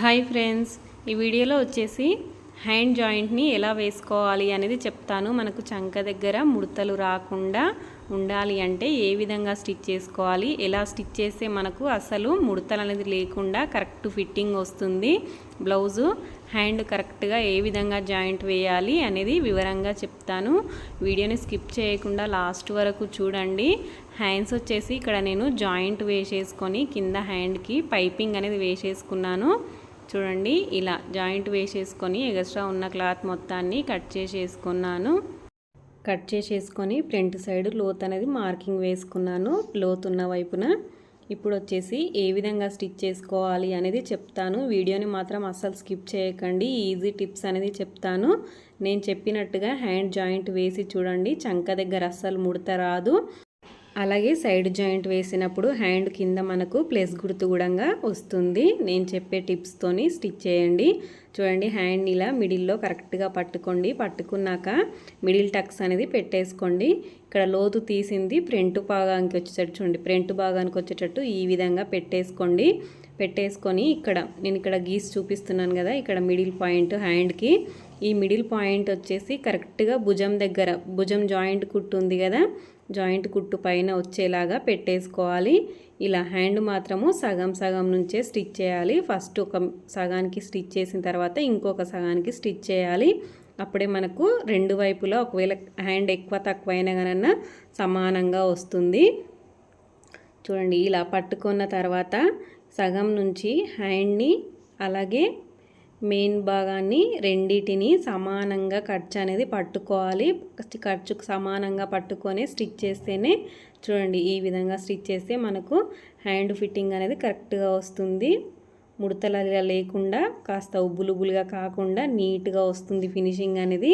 Hi friends ఈ వీడియోలో వచ్చేసి హ్యాండ్ జాయింట్ని ఎలా వేసుకోవాలి అనేది చెప్తాను. మనకు చంక దగ్గర ముడతలు రాకుండా ఉండాలి అంటే ఏ విధంగా స్టిచ్ చేసుకోవాలి ఎలా స్టిచ్ చేస్తే మనకు అసలు ముడతలు అనేది లేకుండా కరెక్ట్ ఫిట్టింగ్ వస్తుంది బ్లౌజు హ్యాండ్ కరెక్ట్గా ఏ విధంగా జాయింట్ వేయాలి అనేది వివరంగా చెప్తాను. వీడియోని స్కిప్ చేయకుండా లాస్ట్ వరకు చూడండి. హ్యాండ్స్ వచ్చేసి ఇక్కడ నేను జాయింట్ వేసేసుకొని కింద హ్యాండ్కి పైపింగ్ అనేది వేసేసుకున్నాను. చూడండి ఇలా జాయింట్ వేసేసుకొని ఎగస్ట్రా ఉన్న క్లాత్ మొత్తాన్ని కట్ చేసేసుకున్నాను. కట్ చేసేసుకొని ఫ్రంట్ సైడ్ లోత్ అనేది మార్కింగ్ వేసుకున్నాను లోత్ ఉన్న వైపున. ఇప్పుడు వచ్చేసి ఏ విధంగా స్టిచ్ చేసుకోవాలి అనేది చెప్తాను. వీడియోని మాత్రం అస్సలు స్కిప్ చేయకండి ఈజీ టిప్స్ అనేది చెప్తాను. నేను చెప్పినట్టుగా హ్యాండ్ జాయింట్ వేసి చూడండి చంక దగ్గర అస్సలు ముడత రాదు. అలాగే సైడ్ జాయింట్ వేసినప్పుడు హ్యాండ్ కింద మనకు ప్లస్ గుర్తు కూడా వస్తుంది. నేను చెప్పే టిప్స్తోని స్టిచ్ చేయండి. చూడండి హ్యాండ్ ఇలా మిడిల్లో కరెక్ట్గా పట్టుకోండి. పట్టుకున్నాక మిడిల్ టక్స్ అనేది పెట్టేసుకోండి. ఇక్కడ లోతు తీసింది ప్రింట్ భాగానికి వచ్చేటట్టు చూడండి. ప్రింట్ భాగానికి వచ్చేటట్టు ఈ విధంగా పెట్టేసుకోండి. పెట్టేసుకొని ఇక్కడ నేను ఇక్కడ గీసి చూపిస్తున్నాను కదా ఇక్కడ మిడిల్ పాయింట్ హ్యాండ్కి ఈ మిడిల్ పాయింట్ వచ్చేసి కరెక్ట్గా భుజం దగ్గర భుజం జాయింట్ కుట్టు ఉంది కదా జాయింట్ కుట్టు పైన వచ్చేలాగా పెట్టేసుకోవాలి. ఇలా హ్యాండ్ మాత్రము సగం సగం నుంచే స్టిచ్ చేయాలి. ఫస్ట్ ఒక సగానికి స్టిచ్ చేసిన తర్వాత ఇంకొక సగానికి స్టిచ్ చేయాలి. అప్పుడే మనకు రెండు వైపులా ఒకవేళ హ్యాండ్ ఎక్కువ తక్కువైనా కనన్నా సమానంగా వస్తుంది. చూడండి ఇలా పట్టుకున్న తర్వాత సగం నుంచి హ్యాండ్ని అలాగే మెయిన్ భాగాన్ని రెండిటిని సమానంగా ఖర్చు అనేది పట్టుకోవాలి. ఖర్చుకు సమానంగా పట్టుకొని స్టిచ్ చేస్తేనే చూడండి ఈ విధంగా స్టిచ్ చేస్తే మనకు హ్యాండ్ ఫిట్టింగ్ అనేది కరెక్ట్గా వస్తుంది. ముడతలగా లేకుండా కాస్త ఉబ్బులుబులుగా కాకుండా నీట్గా వస్తుంది ఫినిషింగ్ అనేది.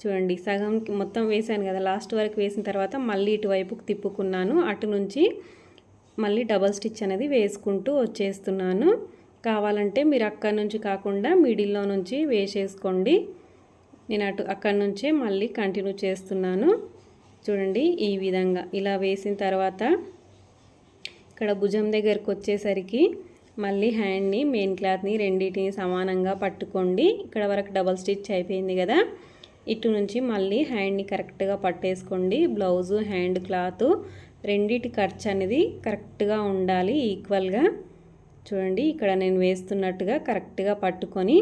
చూడండి సగం మొత్తం వేసాను కదా లాస్ట్ వరకు వేసిన తర్వాత మళ్ళీ ఇటువైపుకు తిప్పుకున్నాను. అటు నుంచి మళ్ళీ డబల్ స్టిచ్ అనేది వేసుకుంటూ వచ్చేస్తున్నాను. కావాలంటే మీరు అక్కడి నుంచి కాకుండా మిడిల్లో నుంచి వేసేసుకోండి. నేను అటు అక్కడి నుంచే మళ్ళీ కంటిన్యూ చేస్తున్నాను. చూడండి ఈ విధంగా ఇలా వేసిన తర్వాత ఇక్కడ భుజం దగ్గరకు వచ్చేసరికి మళ్ళీ హ్యాండ్ని మెయిన్ క్లాత్ని రెండింటిని సమానంగా పట్టుకోండి. ఇక్కడ వరకు డబల్ స్టిచ్ అయిపోయింది కదా. ఇటు నుంచి మళ్ళీ హ్యాండ్ని కరెక్ట్గా పట్టేసుకోండి. బ్లౌజు హ్యాండ్ క్లాత్ రెండిటి ఖర్చు అనేది కరెక్ట్గా ఉండాలి ఈక్వల్గా. చూడండి ఇక్కడ నేను వేస్తున్నట్టుగా కరెక్ట్గా పట్టుకొని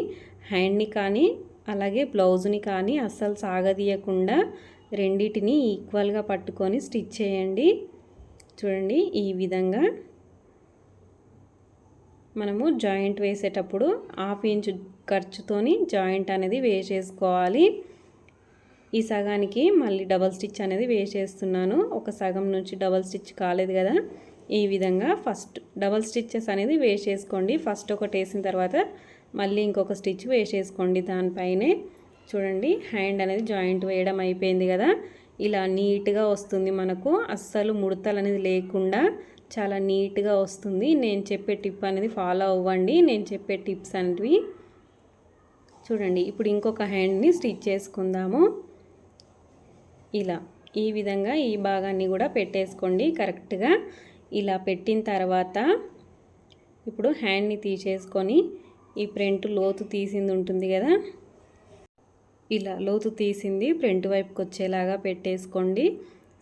హ్యాండ్ని కానీ అలాగే బ్లౌజ్ని కానీ అస్సలు సాగదీయకుండా రెండిటిని ఈక్వల్గా పట్టుకొని స్టిచ్ చేయండి. చూడండి ఈ విధంగా మనము జాయింట్ వేసేటప్పుడు హాఫ్ ఇంచ్ ఖర్చుతోని జాయింట్ అనేది వేసేసుకోవాలి. ఈ సగానికి మళ్ళీ డబల్ స్టిచ్ అనేది వేసేస్తున్నాను. ఒక సగం నుంచి డబల్ స్టిచ్ కాలేదు కదా. ఈ విధంగా ఫస్ట్ డబల్ స్టిచ్చెస్ అనేది వేసేసుకోండి. ఫస్ట్ ఒకటి వేసిన తర్వాత మళ్ళీ ఇంకొక స్టిచ్ వేసేసుకోండి. దానిపైనే చూడండి హ్యాండ్ అనేది జాయింట్ వేయడం అయిపోయింది కదా. ఇలా నీట్గా వస్తుంది మనకు. అస్సలు ముడతలు అనేది లేకుండా చాలా నీట్గా వస్తుంది. నేను చెప్పే టిప్ అనేది ఫాలో అవ్వండి. నేను చెప్పే టిప్స్ అనేవి చూడండి. ఇప్పుడు ఇంకొక హ్యాండ్ని స్టిచ్ చేసుకుందాము. ఇలా ఈ విధంగా ఈ భాగాన్ని కూడా పెట్టేసుకోండి కరెక్ట్గా. ఇలా పెట్టిన తర్వాత ఇప్పుడు హ్యాండ్ని తీసేసుకొని ఈ ప్రింట్ లోతు తీసింది ఉంటుంది కదా? ఇలా లోతు తీసింది ప్రింట్ వైపుకి వచ్చేలాగా పెట్టేసుకోండి.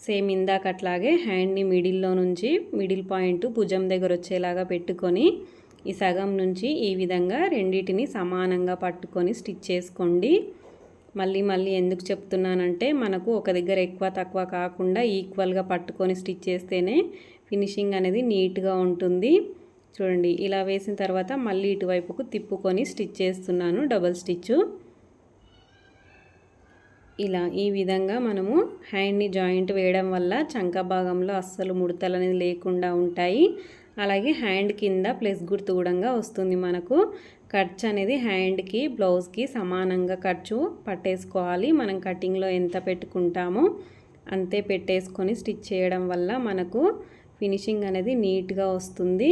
సేమ్ ఇందాక అట్లాగే హ్యాండ్ని మిడిల్లో నుంచి మిడిల్ పాయింట్ భుజం దగ్గర వచ్చేలాగా పెట్టుకొని ఈ సగం నుంచి ఈ విధంగా రెండింటిని సమానంగా పట్టుకొని స్టిచ్ చేసుకోండి. మళ్ళీ మళ్ళీ ఎందుకు చెప్తున్నానంటే మనకు ఒక దగ్గర ఎక్కువ తక్కువ కాకుండా ఈక్వల్గా పట్టుకొని స్టిచ్ చేస్తేనే ఫినిషింగ్ అనేది నీట్గా ఉంటుంది. చూడండి ఇలా వేసిన తర్వాత మళ్ళీ ఇటువైపుకు తిప్పుకొని స్టిచ్ చేస్తున్నాను డబల్ స్టిచ్. ఇలా ఈ విధంగా మనము హ్యాండ్ని జాయింట్ వేయడం వల్ల చంక భాగంలో అస్సలు ముడతలు అనేది లేకుండా ఉంటాయి. అలాగే హ్యాండ్ కింద ప్లస్ గుర్తు కూడా వస్తుంది మనకు. ఖర్చు అనేది హ్యాండ్కి బ్లౌజ్కి సమానంగా ఖర్చు పట్టేసుకోవాలి. మనం కటింగ్లో ఎంత పెట్టుకుంటామో అంతే పెట్టేసుకొని స్టిచ్ చేయడం వల్ల మనకు ఫినిషింగ్ అనేది నీట్గా వస్తుంది.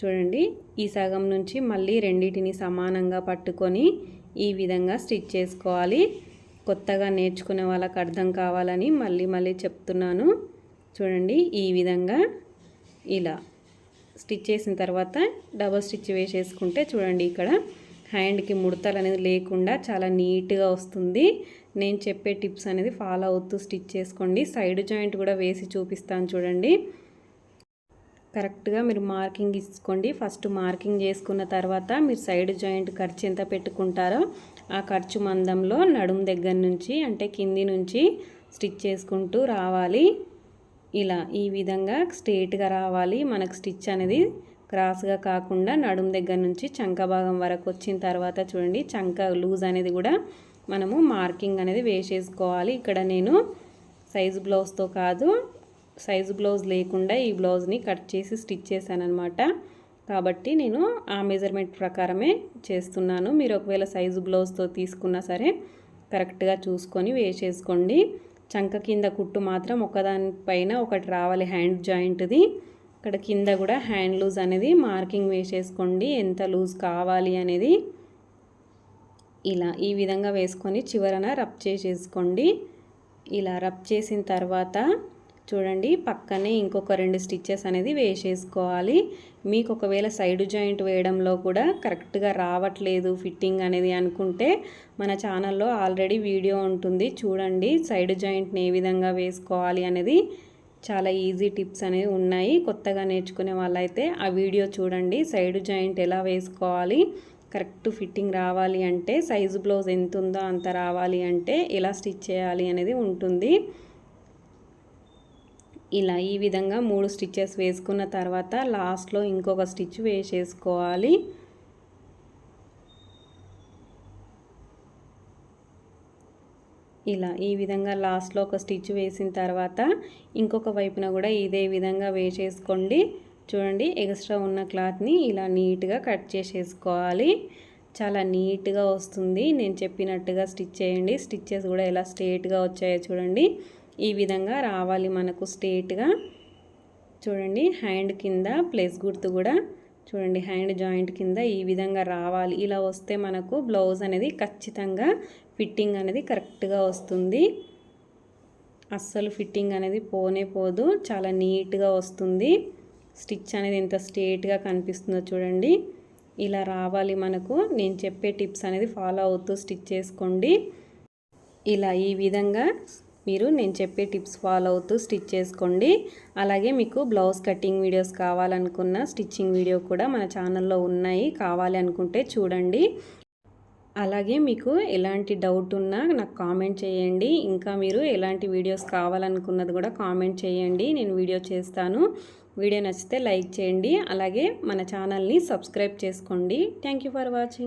చూడండి ఈ సగం నుంచి మళ్ళీ రెండింటిని సమానంగా పట్టుకొని ఈ విధంగా స్టిచ్ చేసుకోవాలి. కొత్తగా నేర్చుకునే వాళ్ళకి అర్థం కావాలని మళ్ళీ మళ్ళీ చెప్తున్నాను. చూడండి ఈ విధంగా ఇలా స్టిచ్ చేసిన తర్వాత డబల్ స్టిచ్ వేసేసుకుంటే చూడండి ఇక్కడ హ్యాండ్కి ముడతలు అనేది లేకుండా చాలా నీట్గా వస్తుంది. నేను చెప్పే టిప్స్ అనేది ఫాలో అవుతూ స్టిచ్ చేసుకోండి. సైడ్ జాయింట్ కూడా వేసి చూపిస్తాను చూడండి. కరెక్ట్గా మీరు మార్కింగ్ ఇచ్చుకోండి. ఫస్ట్ మార్కింగ్ చేసుకున్న తర్వాత మీరు సైడ్ జాయింట్ ఖర్చు ఎంత పెట్టుకుంటారో ఆ ఖర్చు మందంలో నడుం దగ్గర నుంచి అంటే కింది నుంచి స్టిచ్ చేసుకుంటూ రావాలి. ఇలా ఈ విధంగా స్ట్రేట్గా రావాలి. మనకు స్టిచ్ అనేది క్రాస్గా కాకుండా నడుం దగ్గర నుంచి చంక భాగం వరకు వచ్చిన తర్వాత చూడండి చంక లూజ్ అనేది కూడా మనము మార్కింగ్ అనేది వేసేసుకోవాలి. ఇక్కడ నేను సైజు బ్లౌజ్తో కాదు సైజు బ్లౌజ్ లేకుండా ఈ బ్లౌజ్ని కట్ చేసి స్టిచ్ చేశాను అనమాట కాబట్టి నేను ఆ మెజర్మెంట్ ప్రకారమే చేస్తున్నాను. మీరు ఒకవేళ సైజు బ్లౌజ్తో తీసుకున్నా సరే కరెక్ట్గా చూసుకొని వేసేసుకోండి. చంక కింద కుట్టు మాత్రం ఒకదానిపైన ఒకటి రావాలి హ్యాండ్ జాయింట్ది. ఇక్కడ కింద కూడా హ్యాండ్ లూజ్ అనేది మార్కింగ్ వేసేసుకోండి. ఎంత లూజ్ కావాలి అనేది ఇలా ఈ విధంగా వేసుకొని చివరన రబ్ చేసేసుకోండి. ఇలా రబ్ చేసిన తర్వాత చూడండి పక్కనే ఇంకొక రెండు స్టిచ్చెస్ అనేది వేసేసుకోవాలి. మీకు ఒకవేళ సైడ్ జాయింట్ వేయడంలో కూడా కరెక్ట్గా రావట్లేదు ఫిట్టింగ్ అనేది అనుకుంటే మన ఛానల్లో ఆల్రెడీ వీడియో ఉంటుంది. చూడండి సైడ్ జాయింట్ని ఏ విధంగా వేసుకోవాలి అనేది చాలా ఈజీ టిప్స్ అనేవి ఉన్నాయి. కొత్తగా నేర్చుకునే వాళ్ళైతే ఆ వీడియో చూడండి సైడ్ జాయింట్ ఎలా వేసుకోవాలి కరెక్ట్ ఫిట్టింగ్ రావాలి అంటే సైజు బ్లౌజ్ ఎంత ఉందో అంత రావాలి అంటే ఎలా స్టిచ్ చేయాలి అనేది ఉంటుంది. ఇలా ఈ విధంగా మూడు స్టిచ్చెస్ వేసుకున్న తర్వాత లాస్ట్లో ఇంకొక స్టిచ్ వేసేసుకోవాలి. ఇలా ఈ విధంగా లాస్ట్లో ఒక స్టిచ్ వేసిన తర్వాత ఇంకొక వైపున కూడా ఇదే విధంగా వేసేసుకోండి. చూడండి ఎక్స్ట్రా ఉన్న క్లాత్ని ఇలా నీట్గా కట్ చేసేసుకోవాలి. చాలా నీట్గా వస్తుంది. నేను చెప్పినట్టుగా స్టిచ్ చేయండి. స్టిచ్చెస్ కూడా ఎలా స్ట్రేట్గా వచ్చాయో చూడండి. ఈ విధంగా రావాలి మనకు స్ట్రేట్గా. చూడండి హ్యాండ్ కింద ప్లేస్ గుర్తు కూడా. చూడండి హ్యాండ్ జాయింట్ కింద ఈ విధంగా రావాలి. ఇలా వస్తే మనకు బ్లౌజ్ అనేది ఖచ్చితంగా ఫిట్టింగ్ అనేది కరెక్ట్గా వస్తుంది. అస్సలు ఫిట్టింగ్ అనేది పోనే పోదు. చాలా నీట్గా వస్తుంది. స్టిచ్ అనేది ఎంత స్ట్రేట్గా కనిపిస్తుందో చూడండి. ఇలా రావాలి మనకు. నేను చెప్పే టిప్స్ అనేది ఫాలో అవుతూ స్టిచ్ చేసుకోండి. ఇలా ఈ విధంగా మీరు నేను చెప్పే టిప్స్ ఫాలో అవుతూ స్టిచ్ చేసుకోండి. అలాగే మీకు బ్లౌజ్ కటింగ్ వీడియోస్ కావాలనుకున్న స్టిచ్చింగ్ వీడియో కూడా మన ఛానల్లో ఉన్నాయి. కావాలి అనుకుంటే చూడండి. అలాగే మీకు ఎలాంటి డౌట్ ఉన్నా నాకు కామెంట్ చేయండి. ఇంకా మీరు ఎలాంటి వీడియోస్ కావాలనుకున్నది కూడా కామెంట్ చేయండి. నేను వీడియో చేస్తాను. వీడియో నచ్చితే లైక్ చేయండి. అలాగే మన ఛానల్ని సబ్స్క్రైబ్ చేసుకోండి. Thank for watching.